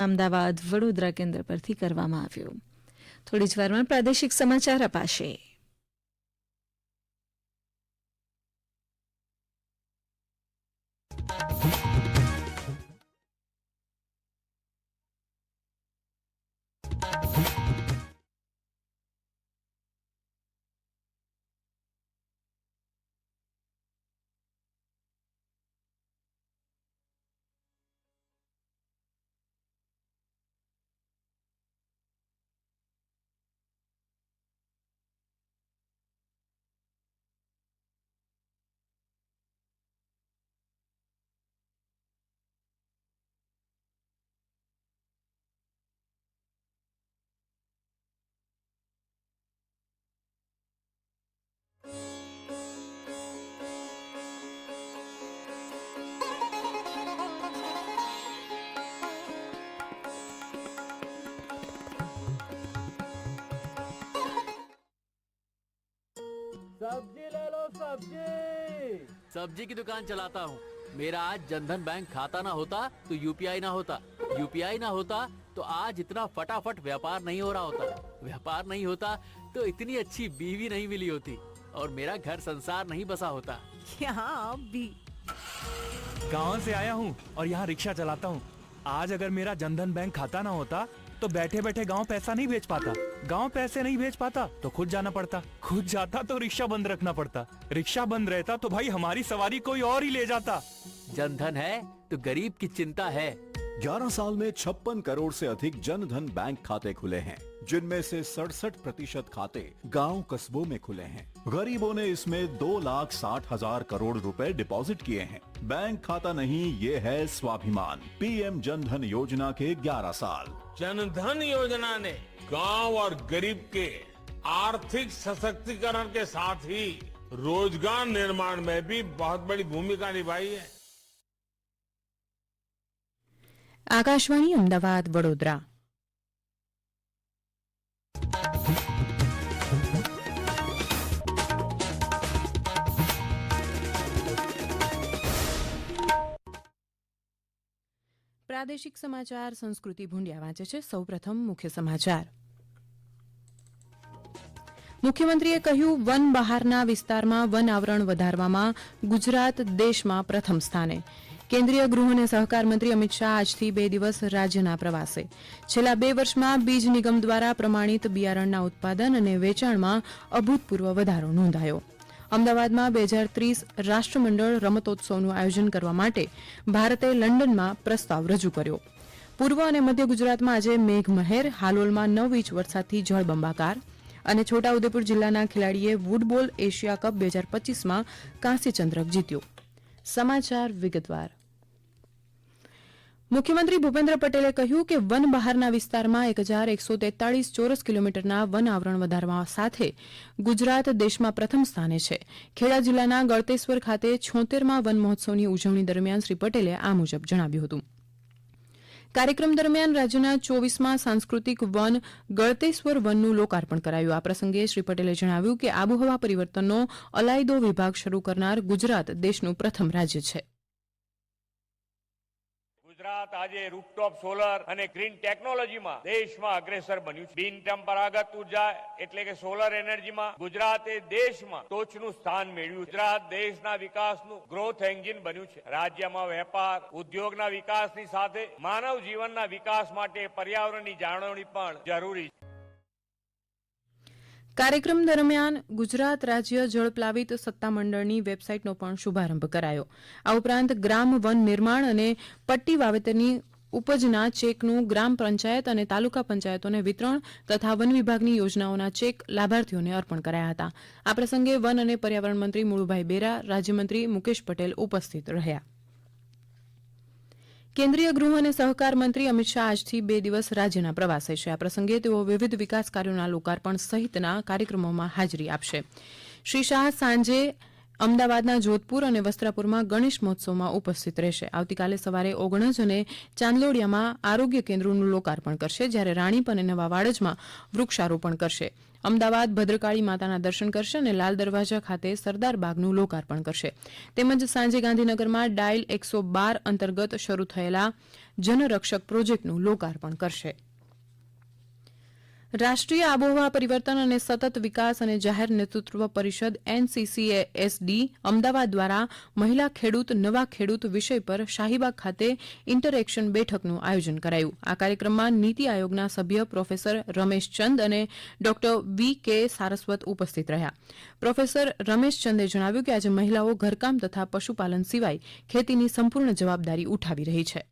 અમદાવાદ વડોદરા કેન્દ્ર પરથી કરવામાં આવ્યું. થોડી જ વારમાં પ્રાદેશિક સમાચાર અપાશે. सब्ज़ी सब्ज़ी की दुकान चलाता हूँ। मेरा आज जनधन बैंक खाता ना होता तो यूपीआई ना होता। यूपीआई ना होता तो आज इतना फटाफट व्यापार नहीं हो रहा होता। व्यापार नहीं होता तो इतनी अच्छी बीवी नहीं मिली होती और मेरा घर संसार नहीं बसा होता। यहाँ भी? गाँव से आया हूँ और यहाँ रिक्शा चलाता हूँ। आज अगर मेरा जनधन बैंक खाता ना होता तो बैठे बैठे गाँव पैसा नहीं भेज पाता। गाँव पैसे नहीं भेज पाता तो खुद जाना पड़ता। खुद जाता तो रिक्शा बंद रखना पड़ता। रिक्शा बंद रहता तो भाई हमारी सवारी कोई और ही ले जाता। जनधन है तो गरीब की चिंता है। 11 साल में छप्पन करोड़ से अधिक जन धन बैंक खाते खुले हैं, जिनमें से सड़सठ प्रतिशत खाते गाँव कस्बों में खुले हैं। गरीबों ने इसमें दो लाख साठ हज़ार करोड़ रुपए डिपॉजिट किए हैं। बैंक खाता नहीं, ये है स्वाभिमान। पीएम जन धन योजना के 11 साल। जनधन योजना ने गाँव और गरीब के आर्थिक सशक्तिकरण के साथ ही रोज़गार निर्माण में भी बहुत बड़ी भूमिका निभाई है। આકાશવાણી અમદાવાદ, વડોદરા. પ્રાદેશિક સમાચાર, સંસ્કૃતિ ભૂંડિયા વાંચે છે. સૌપ્રથમ મુખ્ય સમાચાર. મુખ્યમંત્રીએ કહ્યું, વન બહારના વિસ્તારમાં વન આવરણ વધારવામાં ગુજરાત દેશમાં પ્રથમ સ્થાને. કેન્દ્રીય ગૃહ અને સહકાર મંત્રી અમિત શાહ આજથી બે દિવસ રાજ્યના પ્રવાસે. છેલ્લા બે વર્ષમાં બીજ નિગમ દ્વારા પ્રમાણિત બિયારણના ઉત્પાદન અને વેચાણમાં અભૂતપૂર્વ વધારો નોંધાયો. અમદાવાદમાં બે હજાર ત્રીસ રાષ્ટ્રમંડળ રમતોત્સવનું આયોજન કરવા માટે ભારતે લંડનમાં પ્રસ્તાવ રજૂ કર્યો. પૂર્વ અને મધ્ય ગુજરાતમાં આજે મેઘમહેર, હાલોલમાં નવ ઇંચ વરસાદથી જળબંબાકાર અને છોટાઉદેપુર જિલ્લાના ખેલાડીએ વુડબોલ એશિયા કપ બે હજાર પચીસમાં કાંસ્યચંદ્રક જીત્યો. સમાચાર વિગતવાર. મુખ્યમંત્રી ભૂપેન્દ્ર પટેલે કહ્યું કે વન બહારના વિસ્તારમાં એક હજાર એકસો તેતાળીસ ચોરસ કિલોમીટરના વન આવરણ વધારવા સાથે ગુજરાત દેશમાં પ્રથમ સ્થાને છે. ખેડા જિલ્લાના ગળતેશ્વર ખાતે છોતેરમાં વન મહોત્સવની ઉજવણી દરમિયાન શ્રી પટેલે આ મુજબ જણાવ્યું હતું. કાર્યક્રમ દરમિયાન રાજ્યના ચોવીસમાં સાંસ્કૃતિક વન ગળતેશ્વર વનનું લોકાર્પણ કરાયું. આ પ્રસંગે શ્રી પટેલે જણાવ્યું કે આબોહવા પરિવર્તનનો અલાયદો વિભાગ શરૂ કરનાર ગુજરાત દેશનું પ્રથમ રાજ્ય છે. ગુજરાત આજે રૂપટોપ સોલર અને ગ્રીન ટેકનોલોજીમાં દેશમાં અગ્રેસર બન્યું છે. બિન પરંપરાગત ઊર્જા એટલે કે સોલર એનર્જીમાં ગુજરાતે દેશમાં ટોચનું સ્થાન મેળવ્યું ગુજરાત દેશના વિકાસનું ગ્રોથ એન્જિન બન્યું છે. રાજ્યમાં વેપાર, ઉદ્યોગના વિકાસની સાથે માનવ જીવનના વિકાસ માટે પર્યાવરણની જાળવણી પણ જરૂરી છે. કાર્યક્રમ દરમિયાન ગુજરાત રાજ્ય જળપ્લાવિત સત્તામંડળની વેબસાઇટનો પણ શુભારંભ કરાયો. આ ઉપરાંત ગ્રામ વન નિર્માણ અને પટ્ટી વાવેતરની ઉપજના ચેકનું ગ્રામ પંચાયત અને તાલુકા પંચાયતોને વિતરણ તથા વન વિભાગની યોજનાઓના ચેક લાભાર્થીઓને અર્પણ કરાયા હતા. આ પ્રસંગે વન અને પર્યાવરણ મંત્રી મુળુભાઈ બેરા, રાજ્યમંત્રી મુકેશ પટેલ ઉપસ્થિત રહ્યા. કેન્દ્રીય ગૃહ અને સહકાર મંત્રી અમિત શાહ આજથી બે દિવસ રાજ્યના પ્રવાસે છે. આ પ્રસંગે તેઓ વિવિધ વિકાસ કાર્યોના લોકાર્પણ સહિતના કાર્યક્રમોમાં હાજરી આપશે. શ્રી શાહ સાંજે અમદાવાદના જોધપુર અને વસ્ત્રાપુરમાં ગણેશ મહોત્સવમાં ઉપસ્થિત રહેશે. આવતીકાલે સવારે ઓગણજ અને ચાંદલોડિયામાં આરોગ્ય કેન્દ્રોનું લોકાર્પણ કરશે, જ્યારે રાણીપ અને નવા વાડજમાં વૃક્ષારોપણ કરશે. અમદાવાદ ભદ્રકાળી માતાના દર્શન કરશે અને લાલ દરવાજા ખાતે સરદાર બાગનું લોકાર્પણ કરશે. તેમજ સાંજે ગાંધીનગરમાં ડાયલ એકસો બાર અંતર્ગત શરૂ થયેલા જનરક્ષક પ્રોજેક્ટનું લોકાર્પણ કરશે. રાષ્ટ્રીય આબોહવા પરિવર્તન અને સતત વિકાસ અને જાહેર નેતૃત્વ પરિષદ એનસીસીએએસડી અમદાવાદ દ્વારા મહિલા ખેડૂત, નવા ખેડૂત વિષય પર શાહીબાગ ખાતે ઇન્ટરએક્શન બેઠકનું આયોજન કરાયું. આ કાર્યક્રમમાં નીતિ આયોગના સભ્ય પ્રોફેસર રમેશ ચંદ અને ડોક્ટર વી કે સારસ્વત ઉપસ્થિત રહ્યા. પ્રોફેસર રમેશ ચંદે જણાવ્યું કે આજે મહિલાઓ ઘરકામ તથા પશુપાલન સિવાય ખેતીની સંપૂર્ણ જવાબદારી ઉઠાવી રહી છે.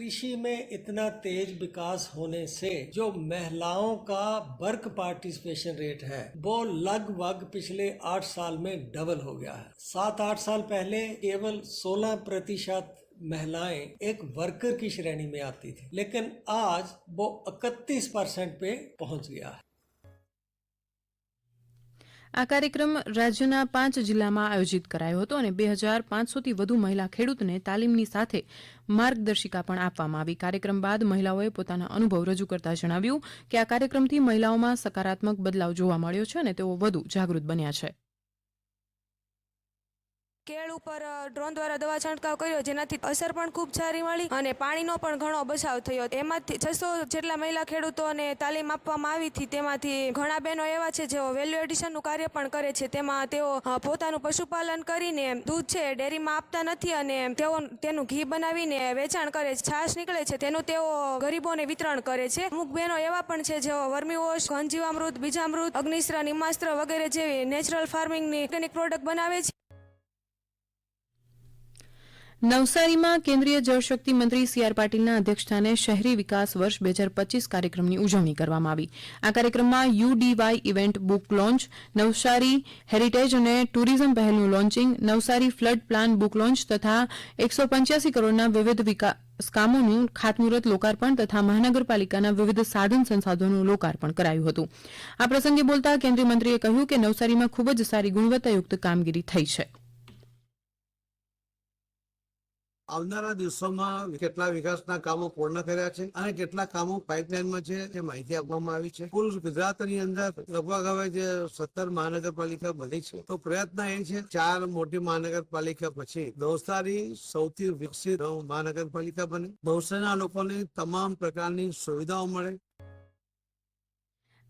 कृषि में इतना तेज विकास होने से जो महिलाओं का वर्क पार्टिसिपेशन रेट है, वो लगभग पिछले आठ साल में डबल हो गया है। सात आठ साल पहले केवल 16 प्रतिशत महिलाएँ एक वर्कर की श्रेणी में आती थी, लेकिन आज वो 31 परसेंट पे पहुँच गया है। આ કાર્યક્રમ રાજ્યના પાંચ જિલ્લામાં આયોજિત કરાયો હતો અને બે હજાર પાંચસોથી વધુ મહિલા ખેડૂતને તાલીમની સાથે માર્ગદર્શિકા પણ આપવામાં આવી. કાર્યક્રમ બાદ મહિલાઓએ પોતાના અનુભવ રજૂ કરતા જણાવ્યું કે આ કાર્યક્રમથી મહિલાઓમાં સકારાત્મક બદલાવ જોવા મળ્યો છે અને તેઓ વધુ જાગૃત બન્યા છે. કેળ ઉપર ડ્રોન દ્વારા દવા છંટકાવ કર્યો, જેનાથી અસર પણ ખૂબ સારી મળી અને પાણીનો પણ ઘણો બચાવ થયો. એમાંથી છસો જેટલા મહિલા ખેડૂતોને તાલીમ આપવામાં આવી હતી, તેમાંથી ઘણા બહેનો એવા છે જેઓ વેલ્યુ એડિશનનું કાર્ય પણ કરે છે. તેમાં તેઓ પોતાનું પશુપાલન કરીને દૂધ છે, ડેરીમાં આપતા નથી અને તેઓ તેનું ઘી બનાવીને વેચાણ કરે છે. છાશ નીકળે છે, તેનું તેઓ ગરીબોને વિતરણ કરે છે. અમુક બહેનો એવા પણ છે જેઓ વર્મીવોશ ઘનજીવામૃત, બીજામૃત અગ્નિશ્ર નિમાસ્ત્ર વગેરે જેવી નેચરલ ફાર્મિંગની ઓર્ગેનિક પ્રોડક્ટ બનાવે છે. નવસારીમાં કેન્દ્રીય જળશક્તિ મંત્રી સી આર પાટીલના અધ્યક્ષસ્થાને શહેરી વિકાસ વર્ષ બે હજાર પચીસ કાર્યક્રમની ઉજવણી કરવામાં આવી. આ કાર્યક્રમમાં UDY event book launch, Navsari heritage અને tourism પહેલનું launching, Navsari flood plan book launch તથા એકસો પંચ્યાસી કરોડના વિવિધ વિકાસ કામોનું ખાતમુહૂર્ત લોકાર્પણ તથા મહાનગરપાલિકાના વિવિધ સાધન સંસાધનોનું લોકાર્પણ કરાયું હતું. આ પ્રસંગે બોલતા કેન્દ્રીય મંત્રીએ કહ્યું કે નવસારીમાં ખૂબ જ સારી ગુણવત્તાયુક્ત કામગીરી થઈ છે. આવનારા દિવસોમાં કેટલા વિકાસના કામો પૂર્ણ કર્યા છે અને કેટલા કામો પાઇપલાઇનમાં છે તે માહિતી આપવામાં આવી છે. કુલ ગુજરાતની અંદર લગભગ હવે જે સત્તર મહાનગરપાલિકા બની છે, તો પ્રયત્ન એ છે ચાર મોટી મહાનગરપાલિકા પછી નવસારી સૌથી વિકસિત મહાનગરપાલિકા બને. નવસારીના લોકોને તમામ પ્રકારની સુવિધાઓ મળે.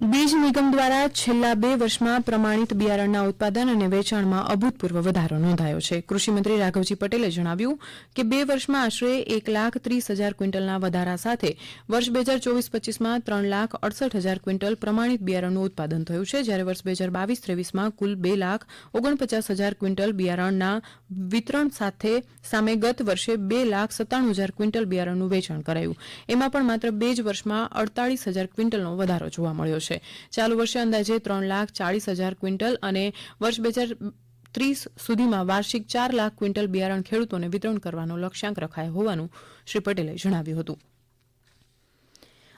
બીજ નિગમ દ્વારા છેલ્લા બે વર્ષમાં પ્રમાણિત બિયારણના ઉત્પાદન અને વેચાણમાં અભૂતપૂર્વ વધારો નોંધાયો છે. કૃષિમંત્રી રાઘવજી પટેલે જણાવ્યું કે બે વર્ષમાં આશરે એક લાખ ત્રીસ હજાર ક્વિન્ટલના વધારા સાથે વર્ષ બે હજાર ચોવીસ પચીસમાં ત્રણ લાખ અડસઠ હજાર ક્વિન્ટલ પ્રમાણિત બિયારણનું ઉત્પાદન થયું છે. જ્યારે વર્ષ બે હજાર બાવીસ ત્રેવીસમાં કુલ બે લાખ ઓગણપચાસ હજાર ક્વિન્ટલ બિયારણના વિતરણ સાથે સામે ગત વર્ષે બે લાખ સત્તાણું હજાર ક્વિન્ટલ બિયારણનું વેચાણ કરાયું. એમાં પણ માત્ર બે જ વર્ષમાં અડતાળીસ હજાર ક્વિન્ટલનો વધારો જોવા મળ્યો છે. ચાલુ વર્ષે અંદાજે ત્રણ લાખ ચાળીસ હજાર ક્વિન્ટલ અને વર્ષ બે હજાર ત્રીસ સુધીમાં વાર્ષિક ચાર લાખ ક્વિન્ટલ બિયારણ ખેડૂતોને વિતરણ કરવાનો લક્ષ્યાંક રખાયો હોવાનું શ્રી પટેલે જણાવ્યું હતું.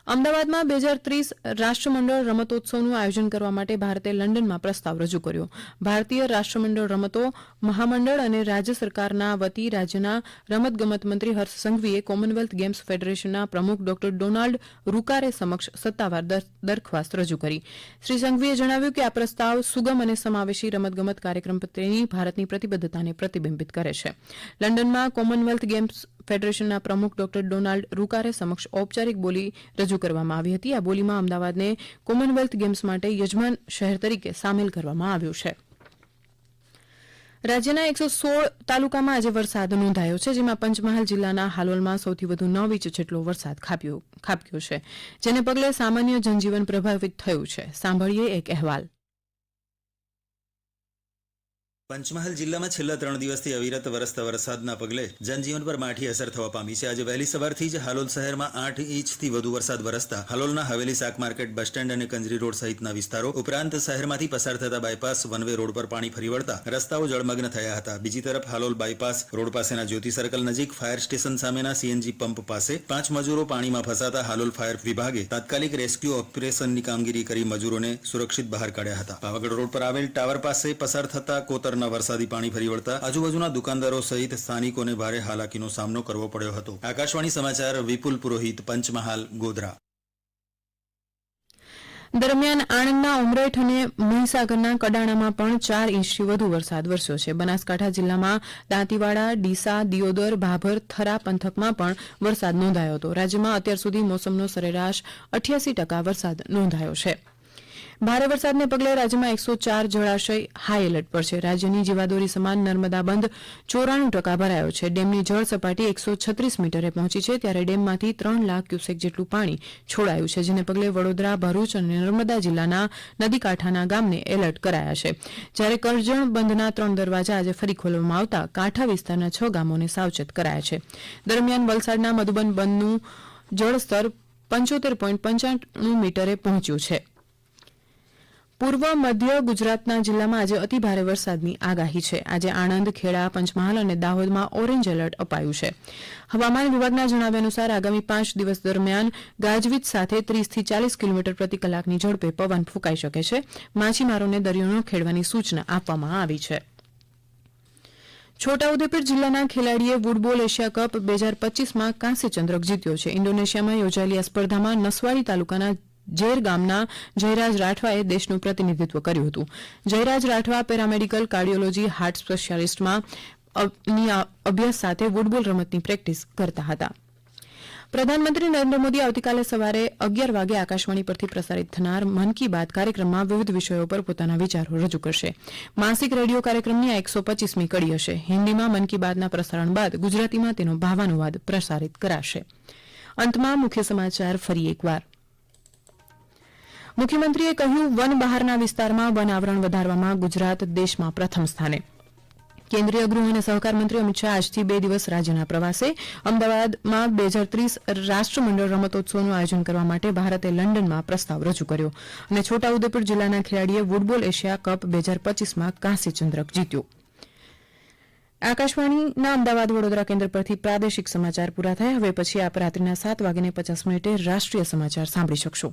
અમદાવાદમાં બે હજાર ત્રીસ રાષ્ટ્રમંડળ રમતોત્સવનું આયોજન કરવા માટે ભારતે લંડનમાં પ્રસ્તાવ રજૂ કર્યો. ભારતીય રાષ્ટ્રમંડળ રમતો, મહામંડળ અને રાજ્ય સરકારના વતી રાજ્યના રમતગમત મંત્રી હર્ષ સંઘવીએ કોમનવેલ્થ ગેમ્સ ફેડરેશનના પ્રમુખ ડોક્ટર ડોનાલ્ડ રૂકારે સમક્ષ સત્તાવાર દરખાસ્ત રજૂ કરી. શ્રી સંઘવીએ જણાવ્યું કે આ પ્રસ્તાવ સુગમ અને સમાવેશી રમતગમત કાર્યક્રમ પ્રત્યેની ભારતની પ્રતિબદ્ધતાને પ્રતિબિંબિત કરે છે. લંડનમાં કોમનવેલ્થ ગેમ્સ ફેડરેશનના પ્રમુખ ડોક્ટર ડોનાલ્ડ રૂકારે સમક્ષ ઔપચારિક બોલી રજૂ કરવામાં આવી હતી. આ બોલીમાં અમદાવાદને કોમનવેલ્થ ગેમ્સ માટે યજમાન શહેર તરીકે સામેલ કરવામાં આવ્યું છે. રાજ્યના એકસો સોળ તાલુકામાં આજે વરસાદ નોંધાયો છે, જેમાં પંચમહાલ જિલ્લાના હાલોલમાં સૌથી વધુ નવ ઇંચ જેટલો વરસાદ ખાપ્યો છે, જેને પગલે સામાન્ય જનજીવન પ્રભાવિત થયું છે. સાંભળીએ એક અહેવાલ. પંચમહાલ જિલ્લામાં છેલ્લા ત્રણ દિવસથી અવિરત વરસતા વરસાદના પગલે જનજીવન પર માઠી અસર થવા પામી છે. આજે વહેલી સવારથી જ હાલોલ શહેરમાં આઠ ઇંચથી વધુ વરસાદ વરસતા. હાલોલના હવેલી શાક માર્કેટ બસ સ્ટેન્ડ અને કંજરી રોડ સહિતના વિસ્તારો ઉપરાંત શહેરમાંથી પસાર થતા બાયપાસ વનવે રોડ પર પાણી ફરી વળતા રસ્તાઓ જળમગ્ન થયા હતા. બીજી તરફ હાલોલ બાયપાસ રોડ પાસેના જ્યોતિ સર્કલ નજીક ફાયર સ્ટેશન સામેના સીએનજી પંપ પાસે પાંચ મજૂરો પાણીમાં ફસાતા હાલોલ ફાયર વિભાગે તાત્કાલિક રેસ્ક્યુ ઓપરેશનની કામગીરી કરી મજૂરોને સુરક્ષિત બહાર કાઢ્યા હતા. પાવાગઢ રોડ પર આવેલ ટાવર પાસે પસાર થતા કોતરના વરસાદી પાણી ફરી વળતા આજુબાજુના દુકાનદારો સહિત સ્થાનિકોને ભારે હાલાકીનો સામનો કરવો પડ્યો હતો. આકાશવાણી સમાચાર, વિપુલ પુરોહિત, પંચમહાલ, ગોધરા. દરમિયાન આણંદના ઉમરેઠ અને મહીસાગરના કડાણામાં પણ ચાર ઇંચથી વધુ વરસાદ વરસ્યો છે. બનાસકાંઠા જિલ્લામાં દાંતીવાડા, ડીસા, દિયોદર, ભાભર, થરા પંથકમાં પણ વરસાદ નોંધાયો હતો. રાજ્યમાં અત્યાર સુધી મોસમનો સરેરાશ અઠ્યાસી ટકા વરસાદ નોંધાયો છે. ભારે વરસાદને પગલે રાજ્યમાં એકસો ચાર જળાશય હાઈ એલર્ટ પર છે. રાજ્યની જીવાદોરી સમાન નર્મદા બંધ ચોરાણું ટકા ભરાયો છે. ડેમની જળ સપાટી એકસો છત્રીસ મીટરે પહોંચી છે ત્યારે ડેમમાંથી ત્રણ લાખ ક્યુસેક જેટલું પાણી છોડાયું છે, જેને પગલે વડોદરા, ભરૂચ અને નર્મદા જિલ્લાના નદીકાંઠાના ગામને એલર્ટ કરાયા છે. જ્યારે કરજણ બંધના ત્રણ દરવાજા આજે ફરી ખોલવામાં આવતા, કાંઠા વિસ્તારના છ ગામોને સાવચેત કરાયા છે. દરમિયાન વલસાડના મધુબન બંધનું જળસ્તર પંચોતેર પોઈન્ટ પંચાણું મીટરે પહોંચ્યું છે. પૂર્વ મધ્ય ગુજરાતના જિલ્લામાં આજે અતિભારે વરસાદની આગાહી છે. આજે આણંદ, ખેડા, પંચમહાલ અને દાહોદમાં ઓરેન્જ એલર્ટ અપાયું છે. હવામાન વિભાગના જણાવ્યા અનુસાર આગામી પાંચ દિવસ દરમિયાન ગાજવીજ સાથે ત્રીસથી ચાલીસ કિલોમીટર પ્રતિ કલાકની ઝડપે પવન ફૂંકાઈ શકે છે. માછીમારોને દરિયો ખેડવાની સૂચના આપવામાં આવી છે. છોટાઉદેપુર જિલ્લાના ખેલાડીએ વુડબોલ એશિયા કપ બે હજાર પચીસમાં કાંસ્ય ચંદ્રક જીત્યો છે. ઇન્ડોનેશિયામાં યોજાયેલી આ સ્પર્ધામાં નસવાડી તાલુકાના ઝેર ગામના જયરાજ રાઠવાએ દેશનું પ્રતિનિધિત્વ કર્યું હતું. Jayraj Rathwa paramedical cardiology heart સ્પેશિયાલિસ્ટમાં અભ્યાસ સાથે વુડબોલ રમતની પ્રેક્ટિસ કરતા હતા. પ્રધાનમંત્રી નરેન્દ્ર મોદી આવતીકાલે સવારે અગિયાર વાગે આકાશવાણી પરથી પ્રસારિત થનાર મન કી બાત કાર્યક્રમમાં વિવિધ વિષયો પર પોતાના વિચારો રજૂ કરશે. માસિક રેડિયો કાર્યક્રમની આ એકસો પચીસમી કડી હશે. હિન્દીમાં મન કી બાતના પ્રસારણ બાદ ગુજરાતીમાં તેનો ભાવાનુવાદ પ્રસારિત કરાશે. અંતમાં મુખ્ય સમાચાર ફરી એકવાર. મુખ્યમંત્રીએ કહ્યું, વન બહારના વિસ્તારમાં વન આવરણ વધારવામાં ગુજરાત દેશમાં પ્રથમ સ્થાને. કેન્દ્રીય ગૃહ અને સહકાર મંત્રી અમિત શાહ આજથી બે દિવસ રાજ્યના પ્રવાસે. અમદાવાદમાં બે હજાર ત્રીસ રાષ્ટ્રમંડળ રમતોત્સવનું આયોજન કરવા માટે ભારતે લંડનમાં પ્રસ્તાવ રજૂ કર્યો. અને છોટાઉદેપુર જિલ્લાના ખેલાડીએ વુડબોલ એશિયા કપ બે હજાર પચીસમાં કાંસ્ય ચંદ્રક જીત્યો. આકાશવાણીના અમદાવાદ વડોદરા કેન્દ્ર પરથી પ્રાદેશિક સમાચાર પૂરા થયા. હવે પછી આપ રાત્રિના સાત વાગીને પચાસ મિનિટે રાષ્ટ્રીય સમાચાર સાંભળી શકશો.